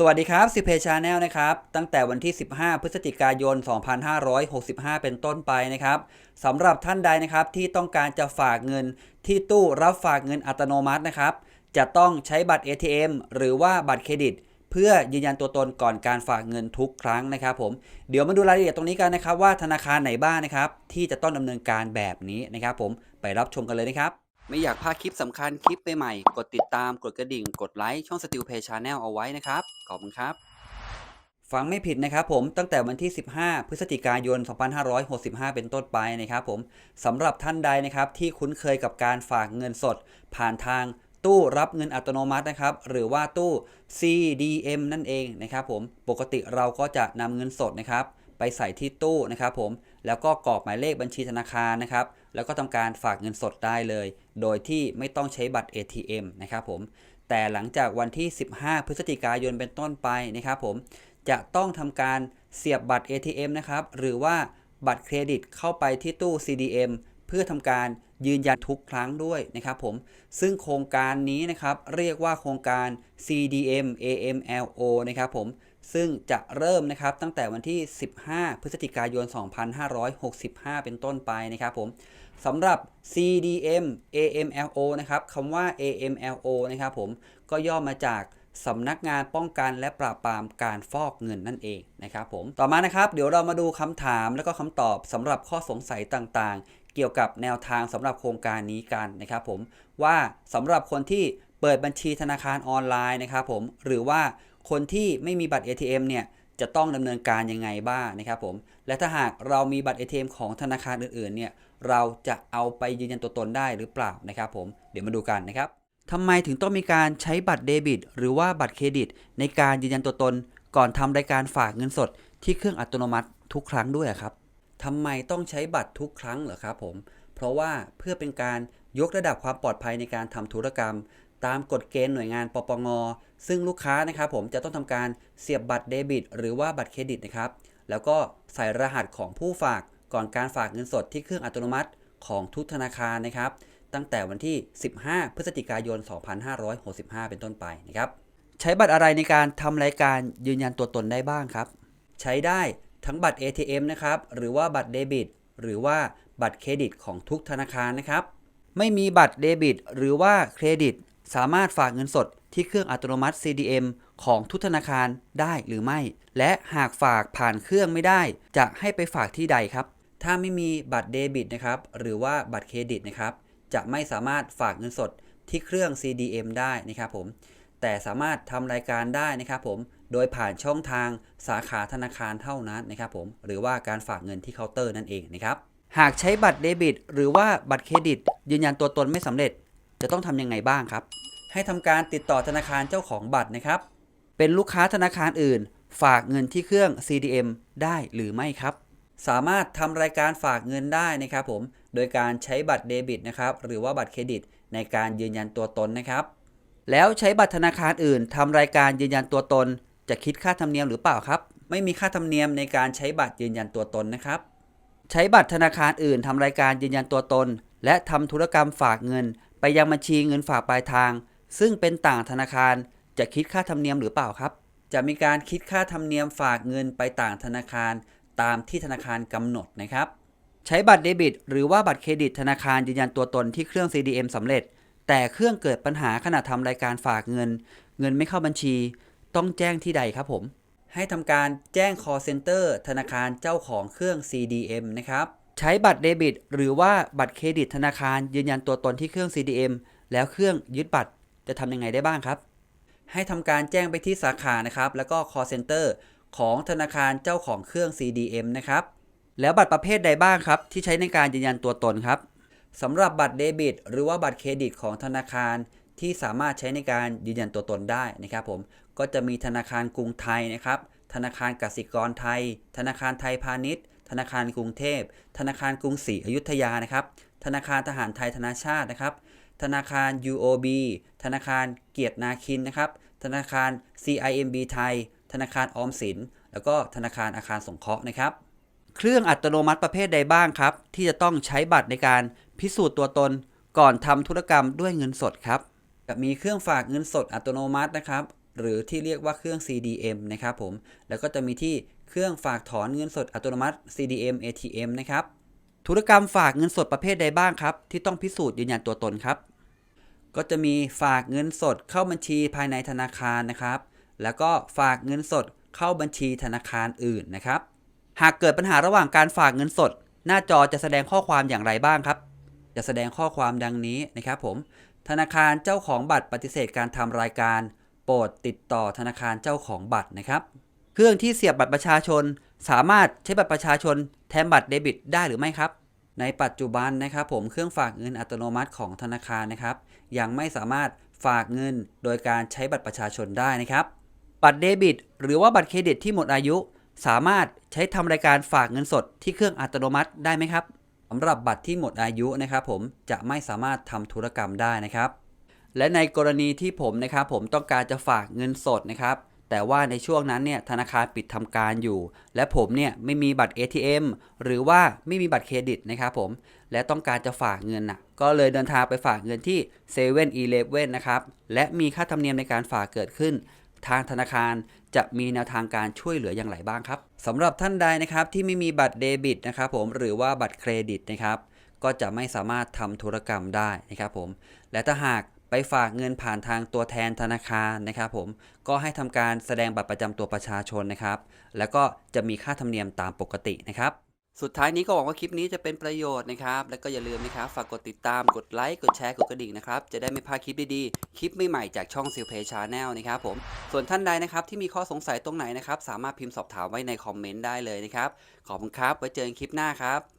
สวัสดีครับสิเพชาแนลนะครับ ตั้งแต่วันที่ 15 พฤศจิกายน 2565 เป็นต้นไปนะครับสำหรับท่านใดนะครับที่ต้องการจะฝากเงินที่ตู้รับฝากเงินอัตโนมัตินะครับ จะต้องใช้บัตร ATM หรือว่าบัตรเครดิต เพื่อยืนยันตัวตนก่อนการฝากเงินทุกครั้งนะครับผมเดี๋ยวมาดูรายละเอียดตรงนี้กันนะครับ ว่าธนาคารไหนบ้างนะครับ ที่จะต้องดำเนินการแบบนี้นะครับ ผมไปรับชมกันเลยนะครับ ไม่อยากพลาดคลิปสำคัญคลิปใหม่ๆกดติดตามกดกระดิ่ง กดไลค์ช่อง Steel Pay Channel เอาไว้นะครับ ขอบคุณครับ ฟังไม่ผิดนะครับผมตั้งแต่วันที่ 15 พฤศจิกายน 2565 เป็นต้นไปนะครับผมสำหรับท่านใดนะครับที่คุ้นเคยกับการฝากเงินสด ผ่านทางตู้รับเงินอัตโนมัตินะครับ หรือว่าตู้ CDM นั่นเองนะครับผมปกติเราก็จะนำเงินสดนะครับ ไปใส่ที่ตู้นะครับผม แล้วก็กรอกหมายเลขบัญชีธนาคารนะครับ แล้วก็ทำการฝากเงินสดได้เลย โดยที่ไม่ต้องใช้บัตร ATM นะครับผม แต่หลังจากวันที่ 15 พฤศจิกายนเป็นต้นไปนะครับผม จะต้องทำการเสียบบัตร ATM นะครับ หรือว่าบัตรเครดิตเข้าไปที่ตู้ CDM เพื่อทำการยืนยันทุกครั้งด้วยนะครับผม ซึ่งโครงการนี้นะครับ เรียกว่าโครงการ CDM AMLO นะครับผม ซึ่งจะเริ่มนะครับตั้งแต่วันที่ 15 พฤศจิกายน 2565 เป็นต้นไปนะครับผมสำหรับ CDM AMLO นะครับคำว่า AMLO นะครับผมก็ย่อมาจากสำนักงานป้องกันและปราบปรามการฟอกเงินนั่นเองนะครับผมต่อมานะครับเดี๋ยวเรามาดูคำถามและก็คำตอบสำหรับข้อสงสัยต่างๆ เกี่ยวกับแนวทางสำหรับโครงการนี้กันนะครับผมว่าสำหรับคนที่เปิดบัญชีธนาคารออนไลน์นะครับผมหรือว่า คนที่ไม่มีบัตร ATM เนี่ยจะต้องดำเนินการยังไงบ้างนะครับผมและถ้าหากเรามีบัตร ATM ของธนาคารอื่นๆเนี่ยเราจะเอาไปยืนยันตัวตนได้หรือเปล่านะครับผมเดี๋ยวมาดูกันนะครับทำไมถึงต้องมีการใช้บัตรเดบิต หรือว่าบัตรเครดิต ในการยืนยันตัวตน ก่อนทำรายการฝากเงินสด ที่เครื่องอัตโนมัติทุกครั้งด้วยครับทำไมต้องใช้บัตรทุกครั้งเหรอครับผม เพราะว่าเพื่อเป็นการยกระดับความปลอดภัยในการทำธุรกรรม ตามกฎเกณฑ์หน่วยงานปปง ซึ่งลูกค้านะครับผมจะต้องทำการเสียบบัตรเดบิต หรือว่าบัตรเครดิตนะครับ แล้วก็ใส่รหัสของผู้ฝากก่อนการฝากเงินสดที่เครื่องอัตโนมัติของทุกธนาคารนะครับ ตั้งแต่วันที่ 15 พฤศจิกายน 2565 เป็นต้นไปนะครับ ใช้บัตรอะไรในการทำรายการยืนยันตัวตนได้บ้างครับ ใช้ได้ทั้งบัตร ATM นะครับ หรือว่าบัตรเดบิต หรือว่าบัตรเครดิตของทุกธนาคารนะครับ ไม่มีบัตรเดบิต หรือว่าเครดิต สามารถฝากเงินสดที่เครื่องอัตโนมัติ CDM ของทุกธนาคารได้หรือไม่ และหากฝากผ่านเครื่องไม่ได้ จะให้ไปฝากที่ใดครับ ถ้าไม่มีบัตรเดบิตนะครับหรือว่าบัตรเครดิตนะครับจะไม่สามารถฝากเงินสดที่เครื่อง CDM ได้นะครับผมแต่สามารถทำรายการได้นะครับผมโดยผ่านช่องทางสาขาธนาคารเท่านั้นนะครับผมหรือว่าการฝากเงินที่เคาน์เตอร์นั่นเองนะครับหากใช้บัตรเดบิต หรือว่าบัตรเครดิต ยืนยันตัวตนไม่สำเร็จ จะต้องทำยังไงบ้างครับ ให้ทำการติดต่อธนาคารเจ้าของบัตรนะครับ เป็นลูกค้าธนาคารอื่น ฝากเงินที่เครื่อง CDM ได้หรือไม่ครับ สามารถทำรายการฝากเงินได้นะครับผม โดยการใช้บัตรเดบิตนะครับ หรือว่าบัตรเครดิต ในการยืนยันตัวตนนะครับ แล้วใช้บัตรธนาคารอื่นทำรายการยืนยันตัวตน จะคิดค่าธรรมเนียมหรือเปล่าครับ ไม่มีค่าธรรมเนียมในการใช้บัตรยืนยันตัวตนนะครับใช้บัตรธนาคารอื่นทำรายการยืนยันตัวตน และทำธุรกรรมฝากเงิน ไปยังบัญชีเงินฝากปลายทาง ซึ่งเป็นต่างธนาคารจะคิดค่าธรรมเนียมหรือเปล่าครับ จะมีการคิดค่าธรรมเนียมฝากเงินไปต่างธนาคารตามที่ธนาคารกำหนดนะครับ ใช้บัตรเดบิต หรือว่าบัตรเครดิตธนาคารยืนยันตัวตนที่เครื่อง CDM สำเร็จ แต่เครื่องเกิดปัญหาขณะทำรายการฝากเงิน เงินไม่เข้าบัญชี ต้องแจ้งที่ใดครับผม ให้ทำการแจ้ง call center ธนาคารเจ้าของเครื่อง CDM นะครับ ใช้บัตรเดบิต หรือว่าบัตรเครดิตธนาคาร ยืนยันตัวตนที่เครื่อง CDM แล้วเครื่องยึดบัตรจะทำยังไงได้บ้างครับ ให้ทำการแจ้งไปที่สาขานะครับ แล้วก็ call center ของธนาคารเจ้าของเครื่อง CDM นะครับ แล้วบัตรประเภทใดบ้างครับ ที่ใช้ในการยืนยันตัวตนครับสำหรับบัตรเดบิต หรือว่าบัตรเครดิตของธนาคารที่สามารถใช้ในการยืนยันตัวตนได้นะครับผมก็จะมีธนาคารกรุงไทยนะครับ ธนาคารกสิกรไทย ธนาคารไทยพาณิชย์ ธนาคารกรุงเทพ ธนาคารกรุงศรีอยุธยานะครับ ธนาคารทหารไทยธนาชาตินะครับ ธนาคาร UOB ธนาคารเกียรตินาคินนะครับ ธนาคาร CIMB ไทย ธนาคารออมสิน แล้วก็ธนาคารอาคารสงเคราะห์นะครับ เครื่องอัตโนมัติประเภทใดบ้างครับ ที่จะต้องใช้บัตรในการพิสูจน์ตัวตนก่อนทำธุรกรรมด้วยเงินสดครับจะมีเครื่องฝากเงินสดอัตโนมัตินะครับ หรือที่เรียกว่าเครื่อง CDM นะครับผม แล้วก็จะมีที่ เครื่องฝากถอนเงินสดอัตโนมัติ CDM ATM นะครับ ธุรกรรมฝากเงินสดประเภทใดบ้างครับ ที่ต้องพิสูจน์ยืนยันตัวตนครับ ก็จะมีฝากเงินสดเข้าบัญชีภายในธนาคารนะครับ แล้วก็ฝากเงินสดเข้าบัญชีธนาคารอื่นนะครับ หากเกิดปัญหาระหว่างการฝากเงินสด หน้าจอจะแสดงข้อความอย่างไรบ้างครับ จะแสดงข้อความดังนี้นะครับผมธนาคารเจ้าของบัตรปฏิเสธการทำรายการ โปรดติดต่อธนาคารเจ้าของบัตรนะครับ เครื่องที่เสียบบัตรประชาชน สามารถใช้บัตรประชาชนแทนบัตรเดบิตได้หรือไม่ครับ ในปัจจุบันนะครับผมเครื่องฝากเงินอัตโนมัติของธนาคารนะครับ ยังไม่สามารถฝากเงินโดยการใช้บัตรประชาชนได้นะครับ บัตรเดบิต หรือว่าบัตรเครดิตที่หมดอายุ สามารถใช้ทำรายการฝากเงินสดที่เครื่องอัตโนมัติได้ไหมครับสำหรับบัตรที่หมดอายุนะครับ ผมจะไม่สามารถทำธุรกรรมได้นะครับ และในกรณีที่ผมนะครับผมต้องการจะฝากเงินสดนะครับ แต่ว่าในช่วงนั้นเนี่ยธนาคารปิดทำการอยู่ และผมเนี่ยไม่มีบัตร ATM หรือว่าไม่มีบัตรเครดิตนะครับผม และต้องการจะฝากเงินน่ะ ก็เลยเดินทางไปฝากเงินที่7 e เ e ่ e อนะครับ และมีค่าธรรมเนียมในการฝากเกิดขึ้น ทางธนาคารจะมีแนวทางการช่วยเหลืออย่างไรบ้างครับสำหรับท่านใดนะครับที่ไม่มีบัตรเดบิตนะครับผมหรือว่าบัตรเครดิตนะครับก็จะไม่สามารถทำธุรกรรมได้นะครับผม และถ้าหาก ไปฝากเงินผ่านทางตัวแทนธนาคารนะครับผมก็ให้ทำการแสดงบัตรประจำตัวประชาชนนะครับ แล้วก็จะมีค่าธรรมเนียมตามปกตินะครับ สุดท้ายนี้ก็หวังว่าคลิปนี้จะเป็นประโยชน์นะครับ แล้วก็อย่าลืมนะครับ ฝากกดติดตามกดไลค์กดแชร์กดกระดิ่งนะครับ จะได้ไม่พลาดคลิปดีๆ คลิปใหม่ๆจากช่องซิลเพชาแนลนะครับผมส่วนท่านใดนะครับที่มีข้อสงสัยตรงไหนนะครับ สามารถพิมพ์สอบถามไว้ในคอมเมนต์ได้เลยนะครับขอบคุณครับไว้เจอกันคลิปหน้าครับ